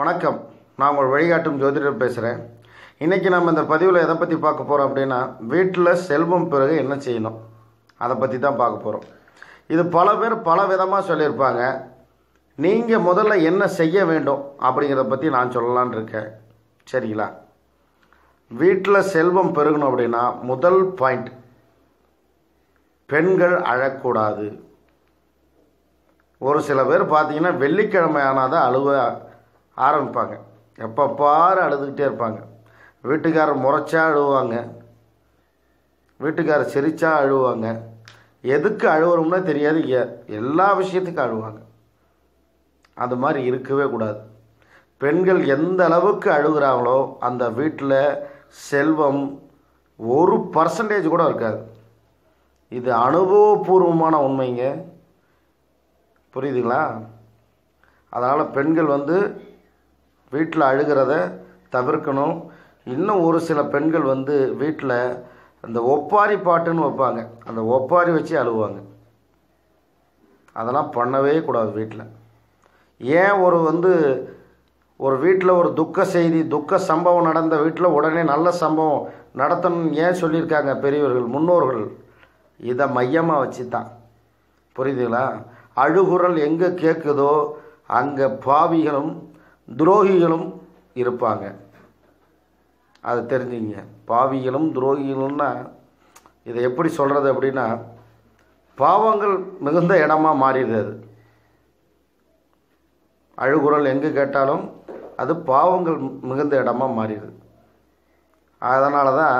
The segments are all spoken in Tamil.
வணக்கம். நான் உங்கள் வழிகாட்டும் ஜோதிடர் பேசுகிறேன் இன்றைக்கி நம்ம இந்த பதிவில் எதை பற்றி பார்க்க போகிறோம் அப்படின்னா வீட்டில் செல்வம் பிறகு என்ன செய்யணும்? அதை பற்றி தான் பார்க்க போகிறோம் இது பல பேர் பல விதமாக சொல்லியிருப்பாங்க. நீங்கள் முதல்ல என்ன செய்ய வேண்டும் அப்படிங்கிறத பற்றி நான் சொல்லலான் இருக்கேன். சரிங்களா? வீட்டில் செல்வம் பெருகணும் அப்படின்னா முதல் பாயிண்ட் பெண்கள் அழக்கூடாது. ஒரு சில பேர் பார்த்தீங்கன்னா வெள்ளிக்கிழமை ஆனால் தான் அழுவ ஆரம்பிப்பாங்க. எப்போ பாரு அழுதுகிட்டே இருப்பாங்க. வீட்டுக்காரர் முறைச்சா அழுவாங்க. வீட்டுக்காரர் சிரிச்சா அழுவாங்க. எதுக்கு அழுவுறோம்னே தெரியாது. எல்லா விஷயத்துக்கும் அழுவாங்க. அது மாதிரி இருக்கவே கூடாது. பெண்கள் எந்த அளவுக்கு அழுகுறாங்களோ அந்த வீட்டில் செல்வம் ஒரு பர்சன்டேஜ் கூட இருக்காது. இது அனுபவபூர்வமான உண்மைங்க. புரியுதுங்களா? அதனால் பெண்கள் வந்து வீட்டில் அழுகிறத தவிர்க்கணும். இன்னும் ஒரு சில பெண்கள் வந்து வீட்டில் அந்த ஒப்பாரி பாட்டுன்னு வைப்பாங்க. அந்த ஒப்பாரி வச்சு அழுவாங்க. அதெல்லாம் பண்ணவே கூடாது வீட்டில் ஏன் ஒரு வந்து ஒரு வீட்டில் ஒரு துக்க செய்தி துக்க சம்பவம் நடந்த வீட்டில் உடனே நல்ல சம்பவம் நடத்தணும்னு ஏன் சொல்லியிருக்காங்க பெரியவர்கள் முன்னோர்கள்? இதை மையமாக வச்சு தான் புரியுதுங்களா? அழுகுரல் எங்கே கேட்குதோ அங்கே பாவிகளும் துரோகிகளும் இருப்பாங்க. அது தெரிஞ்சுங்க. பாவிகளும் துரோகிகளும்னா இதை எப்படி சொல்கிறது அப்படின்னா பாவங்கள் மிகுந்த இடமா மாறிடுது அது. அழுகுரல் எங்கே கேட்டாலும் அது பாவங்கள் மிகுந்த இடமா மாறிடுது. அதனால தான்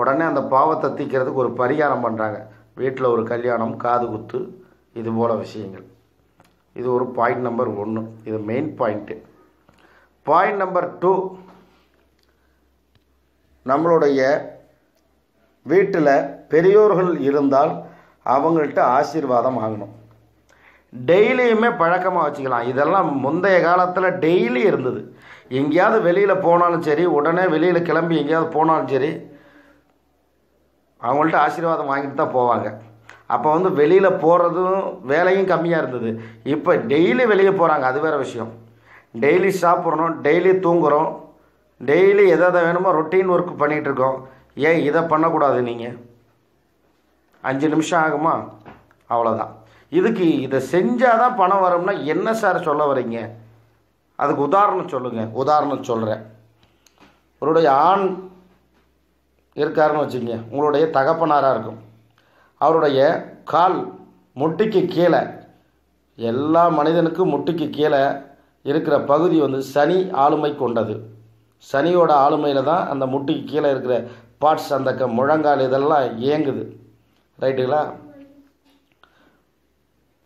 உடனே அந்த பாவத்தை தீக்கிறதுக்கு ஒரு பரிகாரம் பண்ணுறாங்க வீட்டில் ஒரு கல்யாணம் காது குத்து இது போல் விஷயங்கள். இது ஒரு பாயிண்ட் நம்பர் ஒன்று இது main point point number two நம்மளுடைய வீட்டில் பெரியோர்கள் இருந்தால் அவங்கள்ட்ட ஆசீர்வாதம் வாங்கணும். டெய்லியுமே பழக்கமாக வச்சுக்கலாம். இதெல்லாம் முந்தைய காலத்தில் டெய்லி இருந்தது. எங்கேயாவது வெளியில் போனாலும் சரி உடனே வெளியில் கிளம்பி எங்கேயாவது போனாலும் சரி அவங்கள்ட்ட ஆசீர்வாதம் வாங்கிட்டு தான் போவாங்க. அப்போ வந்து வெளியில் போகிறதும் வேலையும் கம்மியாக இருந்தது. இப்போ டெய்லி வெளியே போகிறாங்க அது வேறு விஷயம். டெய்லி சாப்பிட்றோம் டெய்லி தூங்குறோம். டெய்லி எதை எதை வேணுமோ ரொட்டீன் ஒர்க் பண்ணிகிட்ருக்கோம் ஏன் இதை பண்ணக்கூடாது நீங்கள் அஞ்சு நிமிஷம் ஆகுமா? அவ்வளோதான் இதுக்கு இதை செஞ்சால் தான் பணம் வரும்னா என்ன சார் சொல்ல வரீங்க அதுக்கு உதாரணம் சொல்லுங்கள் உதாரணம் சொல்கிறேன் உங்களுடைய ஆண் இருக்காருன்னு வச்சுங்க உங்களுடைய தகப்பனாராக இருக்கும். அவருடைய கால் முட்டிக்கு கீழே எல்லா மனிதனுக்கும் முட்டிக்கு கீழே இருக்கிற பகுதி வந்து சனி ஆளுமை கொண்டது. சனியோட ஆளுமையில் தான் அந்த முட்டிக்கு கீழே இருக்கிற பார்ட்ஸ் அந்த க முழங்கால் இதெல்லாம் இயங்குது. ரைட்டுங்களா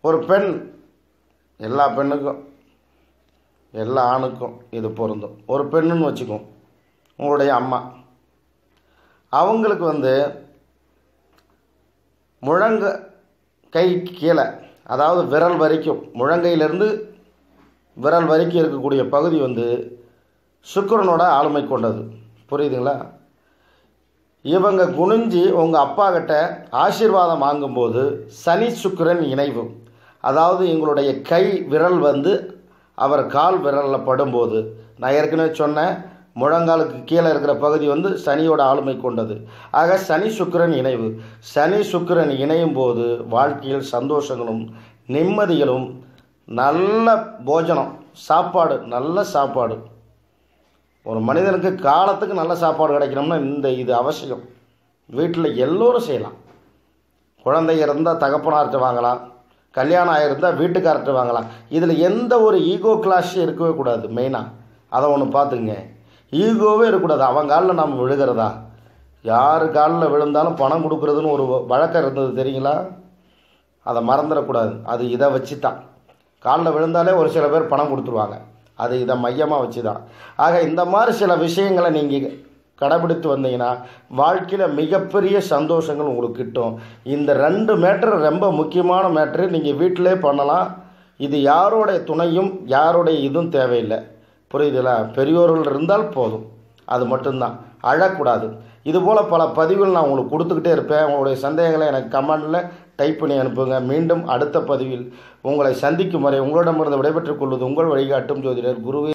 ஒரு பெண் எல்லா பெண்ணுக்கும் எல்லா ஆணுக்கும் இது பொருந்தும். ஒரு பெண்ணுன்னு வச்சுக்கோம் உங்களுடைய அம்மா. அவங்களுக்கு வந்து முழங்க கை கீழே அதாவது விரல் வரைக்கும் முழங்கையிலேருந்து விரல் வரைக்கும் இருக்கக்கூடிய பகுதி வந்து சுக்கிரனோட ஆளுமை கொண்டது. புரியுதுங்களா? இவங்க குனிஞ்சு உங்கள் அப்பா கிட்ட ஆசீர்வாதம் வாங்கும்போது சனி சுக்கிரன் இணைவு. அதாவது எங்களுடைய கை விரல் வந்து அவர் கால் விரலில் படும்போது. நான் ஏற்கனவே சொன்னேன் முழங்காலுக்கு கீழே இருக்கிற பகுதி வந்து சனியோட ஆளுமை கொண்டது. ஆக சனி சுக்கிரன் இணைவு. சனி சுக்கிரன் இணையும் போது வாழ்க்கையில் சந்தோஷங்களும் நிம்மதிகளும் நல்ல போஜனம் சாப்பாடு நல்ல சாப்பாடு. ஒரு மனிதனுக்கு காலத்துக்கு நல்ல சாப்பாடு கிடைக்கணும்னா இந்த இது அவசியம். வீட்டில் எல்லோரும் செய்யலாம். குழந்தை இருந்தால் தகப்பனார்கிட்ட வாங்கலாம். கல்யாணம் ஆகிருந்தால் வீட்டுக்காரர்கிட்ட வாங்கலாம். இதில் எந்த ஒரு ஈகோ கிளாஸும் இருக்கவே கூடாது மெயினாக அதை ஒன்று பார்த்துங்க ஈகோவே இருக்கக்கூடாது. அவன் காலில் நம்ம விழுகிறதா? யார் காலில் விழுந்தாலும் பணம் கொடுக்குறதுன்னு ஒரு வழக்கம் இருந்தது தெரியுங்களா? அதை மறந்துடக்கூடாது. அது இதை வச்சு தான் காலில் விழுந்தாலே ஒரு சில பேர் பணம் கொடுத்துருவாங்க. அது இதை மையமாக வச்சு தான் ஆக இந்த மாதிரி சில விஷயங்களை நீங்கள் கடைபிடித்து வந்தீங்கன்னா வாழ்க்கையில் மிகப்பெரிய சந்தோஷங்கள் உங்களுக்கு கிட்டும். இந்த ரெண்டு மேட்ரு ரொம்ப முக்கியமான மேட்ரு நீங்கள் வீட்டிலே பண்ணலாம். இது யாரோடைய துணையும் யாருடைய இதுவும் தேவையில்லை. புரியுதுல? பெரியோர்கள் இருந்தால் போதும். அது மட்டும்தான். அழக்கூடாது. இதுபோல் பல பதிவுகள் நான் உங்களுக்கு கொடுத்துக்கிட்டே இருப்பேன். உங்களுடைய சந்தேகங்களை எனக்கு கமெண்டில் டைப் பண்ணி அனுப்புங்க. மீண்டும் அடுத்த பதிவில் உங்களை சந்திக்கும் வரை உங்களிடமிருந்து விடைபெற்றுக் கொள்வது உங்கள் வழிகாட்டும் ஜோதிடர் குருவே